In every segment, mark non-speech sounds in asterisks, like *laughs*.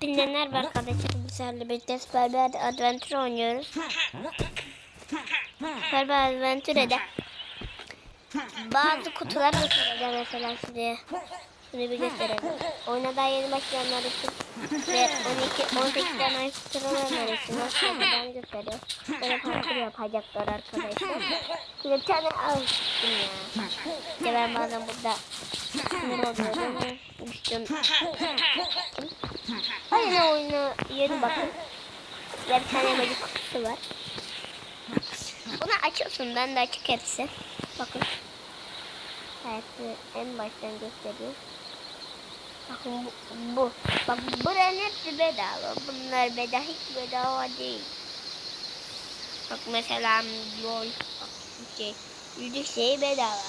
Hepinize merhaba arkadaşlar. Bizlerle birlikte Superbad Adventure oynuyoruz. Superbad Adventure'de bazı kutular göstereceğim mesela size. Şunu bir gösterelim. Oyuna daha yeni başlayanlar için ve 12 18 tane sıralananlar için nasıl yapacağını gösteriyor. Böyle parkur yapacaklar arkadaşlar. Şimdi bir tane almıştım ya. İşte ben bazen burada sinir oluyorum. Düştüm. Aynı oyunu yeni bakın. Bir tane böyle kutusu var. Bunu açıyorsun. Ben de açık hepsi. Bakın. Evet en baştan gösteriyor. Bakın bu. Bak buranın hepsi bedava. Bunlar bedava hiç bedava değil. Bak mesela yol. Bak şey. Yüzük şey bedava.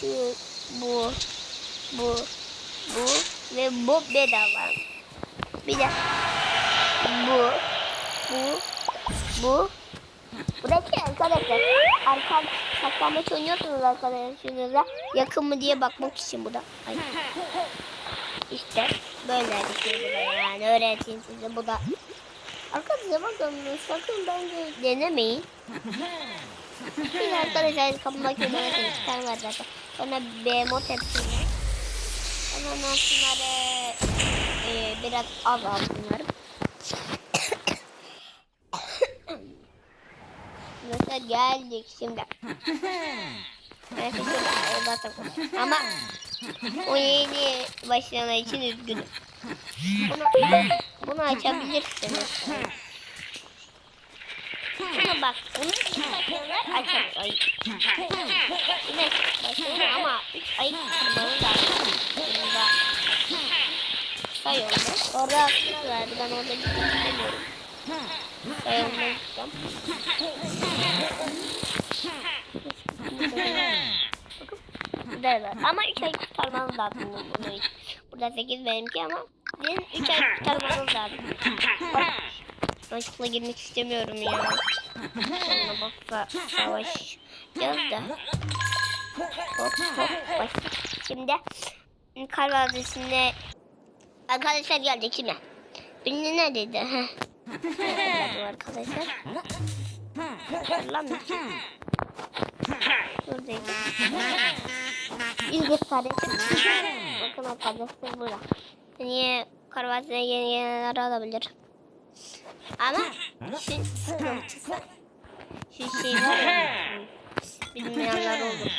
Şu, bu. Bu. Bu. Ve bu bedava. Bir de bu, bu, bu. Buradaki arkadaşlar arka saklanmaç oynuyorsunuz arkadaşlarınızla yakın mı diye bakmak için bu da. Ay. İşte böyle bir şey bu da yani öğreteyim size bu da. Arkadaşlar bakın sakın bence denemeyin. Şimdi arkadaşlar kapıma kömürü çıkar var zaten. Sonra behemoth hepsini. Sonra e, biraz az altınlarım. Mesela geldik şimdi. Evet, şimdi zaten. Ama o yeni başlayanlar için üzgünüm. Bunu, bunu açabilirsiniz. Ama bak bunu başlayanlar açamıyor. Yine başlıyor ama 3 ay tutmanız lazım. Orada aslında verdi. Ben orada gitmek istemiyorum. İstiyorum. Burada var. Ama 3 ay kurtarmanız lazım bunu. Burada 8 benimki ama sizin 3 ay kurtarmanız lazım. Bak, Başlıkla girmek istemiyorum ya. Sonra baksa savaş yaz da. Hop hop başla. Şimdi Kar Vadisi'nde arkadaşlar gelecek şimdi. Birini ne dedi? Heh. Arkadaşlar. Hatırlamıyorsun. Buradaydı. Bakın arkadaşlar burada. Niye Kar Vadisi'ne yeni yeniler alabilir. Ama şu. Şu şey var ya. Bilmeyenler olur.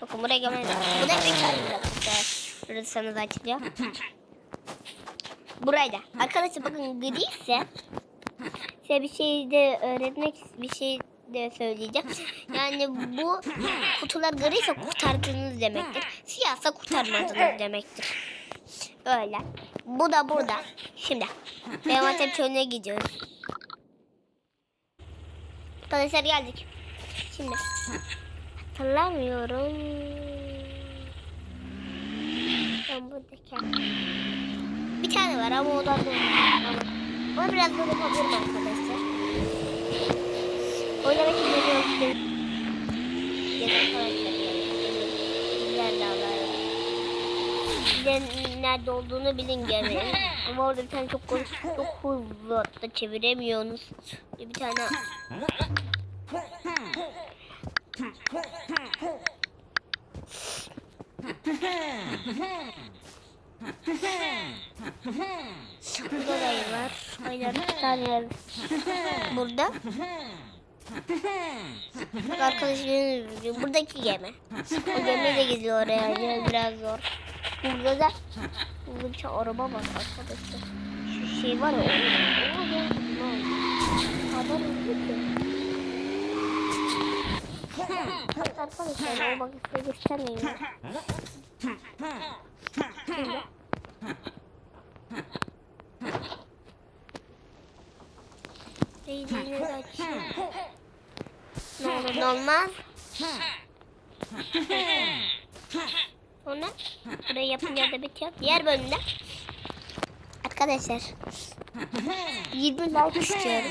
Bakın buraya gelmeyin. Bu da bir arkadaşlar. Burası sana açılıyor. Burayı da. Arkadaşlar bakın gri ise size bir şey de öğretmek bir şey de söyleyeceğim. Yani bu kutular gri ise kurtardığınız demektir. Siyahsa kurtarmadınız demektir. Öyle. Bu da burada. Şimdi. Devatem çölüne gidiyoruz. Arkadaşlar geldik. Şimdi. Hatırlamıyorum. Ben buradaki. Bir tane var ama o da Onu biraz böyle yapabilirim arkadaşlar. Oynamak için geliyorum. Sizden nerede olduğunu bilin gemiyi. Ama orada bir tane çok konuş, çok hızlı da çeviremiyorsunuz. Bir tane Burada da yer var. Aynen bir tane yer. Burada. Bak arkadaşlar buradaki gemi. O gemi de gidiyor oraya. Yani biraz zor. Burada da burada bir şey araba var arkadaşlar. Şu şey var ya. Ki. Arkadaşlar o bak size göstermeyeyim. Şimdi. Değdiğini de açayım. Ne olur ne olmaz. Sonra burayı yapınca da bitiyor. Diğer bölümde arkadaşlar 20 like istiyorum.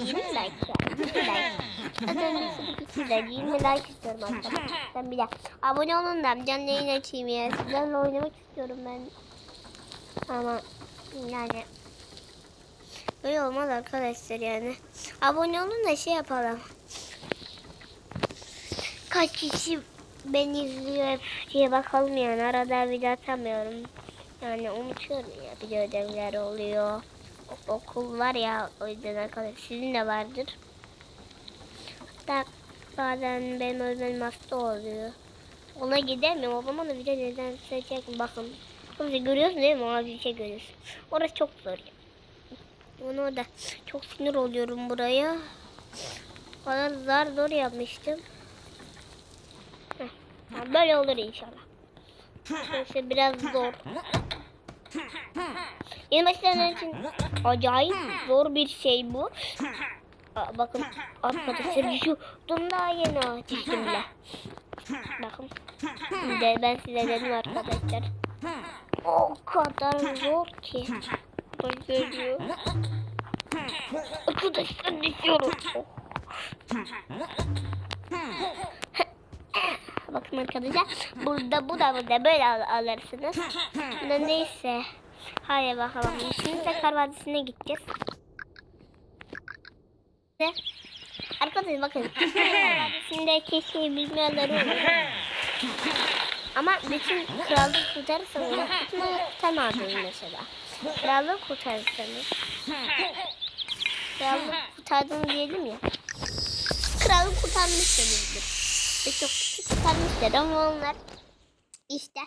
20 like ya. 20 like. Güzel 20 like istiyorum arkadaşlar. Bir de abone olun da canlı yayın açayım ya. Sizlerle oynamak istiyorum ben. Ama Yani böyle olmaz arkadaşlar yani. Abone olun da şey yapalım. Kaç kişi beni izliyor diye bakalım yani. Arada video atamıyorum. Yani unutuyorum ya. Bir de ödevler oluyor. Okul var ya o yüzden arkadaşlar sizin de vardır. Hatta bazen benim öğretmenim hasta oluyor. Ona gidemiyorum. O zaman da video neden seçecek bakın. Şimdi görüyorsun değil mi? Mavi bir şey görüyorsun. Orası çok zor. Onu da çok sinir oluyorum buraya. O kadar zar zor yapmıştım. Heh, Böyle olur inşallah. Neyse biraz zor. Yeni başlayanlar için acayip zor bir şey bu. Aa, bakın arkadaşlar *laughs* düşüyordum daha yeni düştümle. Bakın. De ben size dedim arkadaşlar. O kadar zor ki. Bak görüyor. Arkadaşlar düşüyorum. *laughs* Bakın arkadaşlar. Burada bu da burada böyle al alırsınız. Neyse. Hadi bakalım. Şimdi tekrar vadisine gideceğiz. Ve Arkadaşlar bakın. *laughs* Vadisindeki şeyi bilmeyenler olur. Ama bütün krallık kurtarırsanız, bütün kurtarmadınız mesela. Krallık kurtarırsanız, krallık kurtardınız diyelim ya. Krallık kurtarmışsınızdır. Birçok kişi kurtarmışlar ama onlar işte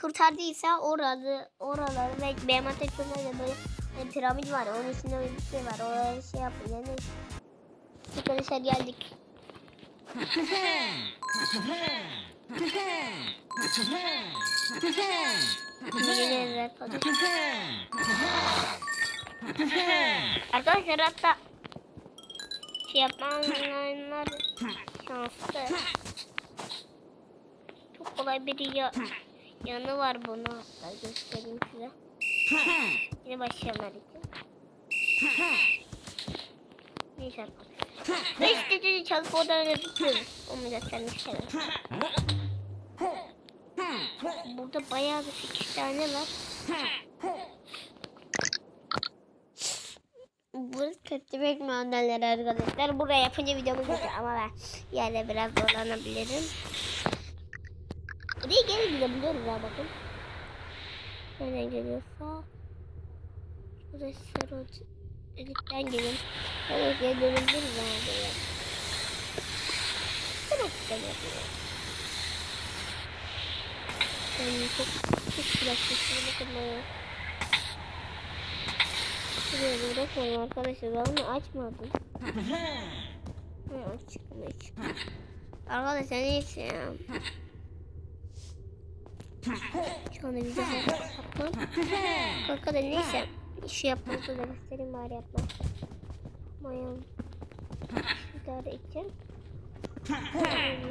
kurtardıysa oralı, oraları ve benim ateşimde de böyle piramit var. Onun üstünde bir şey var. Oraya şey yapın. Yani arkadaşlar geldik. Arkadaşlar hatta şey yapanlar şanslı. Çok kolay bir ya yanı var bunu hatta göstereyim size. Yine başlayanlar için. Neyse arkadaşlar. Ve işte dedi çalıp oradan öyle tutuyoruz. Onu göstermişler. Burada bayağı bir 8 tane var. Bu kötü bekmeyenler arkadaşlar. Buraya yapınca videomuz bitiyor ama ben yerde biraz zorlanabilirim. Buraya geri gidebiliyoruz ya bakın. Nereden geliyorsa. Arkadaşlar o delikten gelin. Evet geri dönebiliriz yani buraya. Çok güzel yapıyor. Ben çok çok bırakmışım bakın bana. Şuraya bırakmayın arkadaşlar ben onu açmadım. *laughs* Ha, açıkmış. Arkadaşlar neyse ya. Şu anda bize *laughs* yapmam. Arkadaşlar neyse. Şu yapmamızı da göstereyim bari yapmam.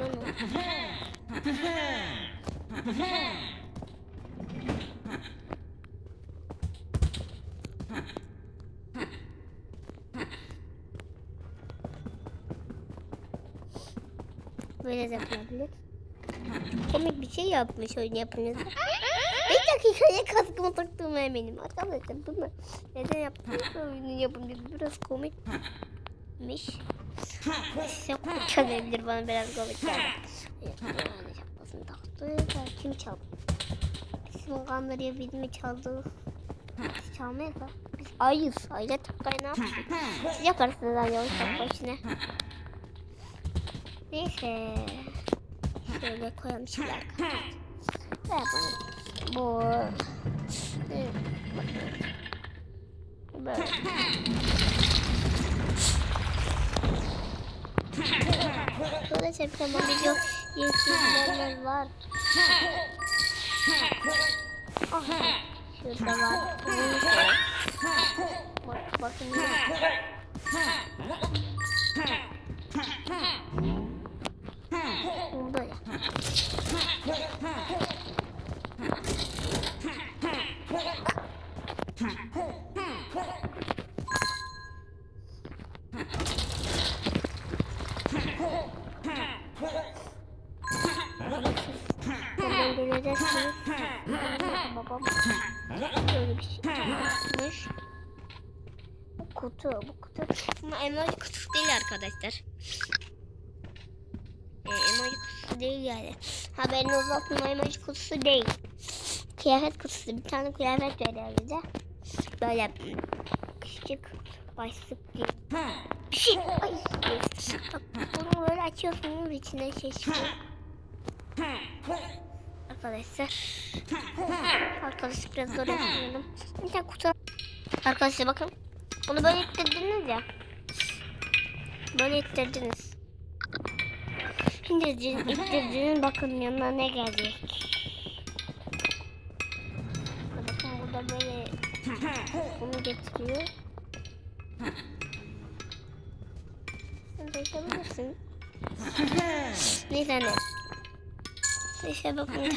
Lan o. Böyle de yapılabilir. Komik bir şey yapmış oyun yapınca. Bir dakikaya kaskımı taktığıma eminim. Arkadaşlar bunu neden yaptığımı oyunun yapımcı biraz komikmiş. Komik gelebilir bana biraz. Yani şapkasını taktı. Kim çaldı? Bizim kandırıya mi çaldı? Biz çalmayız da. Biz ayız. Ayla takkayı ne yaptık? Siz yaparsınız lan yavaş takma işine. Neyse. Şöyle koyalım şimdi arkadaşlar. Ve yapalım. Bu. Böyle. Şöyle çekeceğim ama video yetkililerler var. Ah, şurada var. Neyse. Bak, bakın. Böyle. Buradan döneceksiniz. Babam. Böyle bir şey çıkmış. Bu kutu, bu kutu. Ama emoji kutusu değil arkadaşlar. E, emoji kutusu değil yani. Haberiniz olsun emoji kutusu değil. Kıyafet kutusu. Bir tane kıyafet veriyor bize. Böyle küçük başlık gibi. Bir şey. Ay. Bak bunu böyle açıyorsunuz içine şey çıkıyor. Arkadaşlar. Arkadaşlar biraz zor yapıyorum. Bir tane kutu. Arkadaşlar bakın. Bunu böyle ittirdiniz ya. Böyle ittirdiniz. Şimdi ittirdiniz bakın yanına ne gelecek. Bakın burada böyle bunu getiriyor. Yapabilirsin. Neyse ne. Neyse bakın bulduk.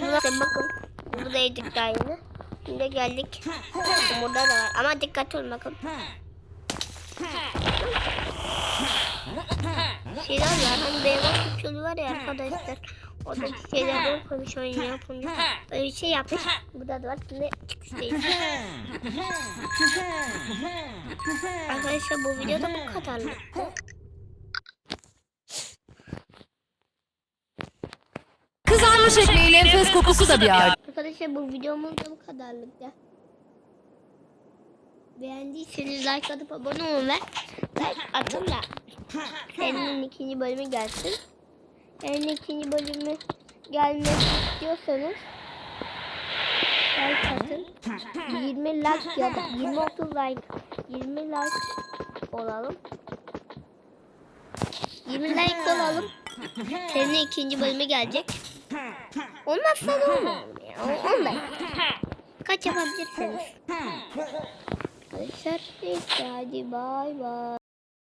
Burada bakın. Buradaydık daha yeni. Şimdi geldik. Bakın burada da var. Ama dikkat olun bakın. Şeyler var. Hani beyaz uçulu var ya arkadaşlar. Oradaki şeylerden konuşuyor yapınca. Böyle bir şey yapmış. Burada da var. Şimdi çıkıştayız. Arkadaşlar bu videoda bu kadarlıktı. Kızarmış ekmeğin enfes kokusu da bir art. Arkadaşlar bu videomuz da bu kadarlık ya. Beğendiyseniz like atıp abone olun ve like atın da senin ikinci bölümü gelsin. Senin ikinci bölümü gelmesi istiyorsanız like atın. 20 like ya da 20-30 like 20 like olalım. 20 like olalım. Senin ikinci bölümü gelecek. Olmazsa da olmayalım ya. O- On like. Kaç yapabilirsiniz? Arkadaşlar hadi bay bay.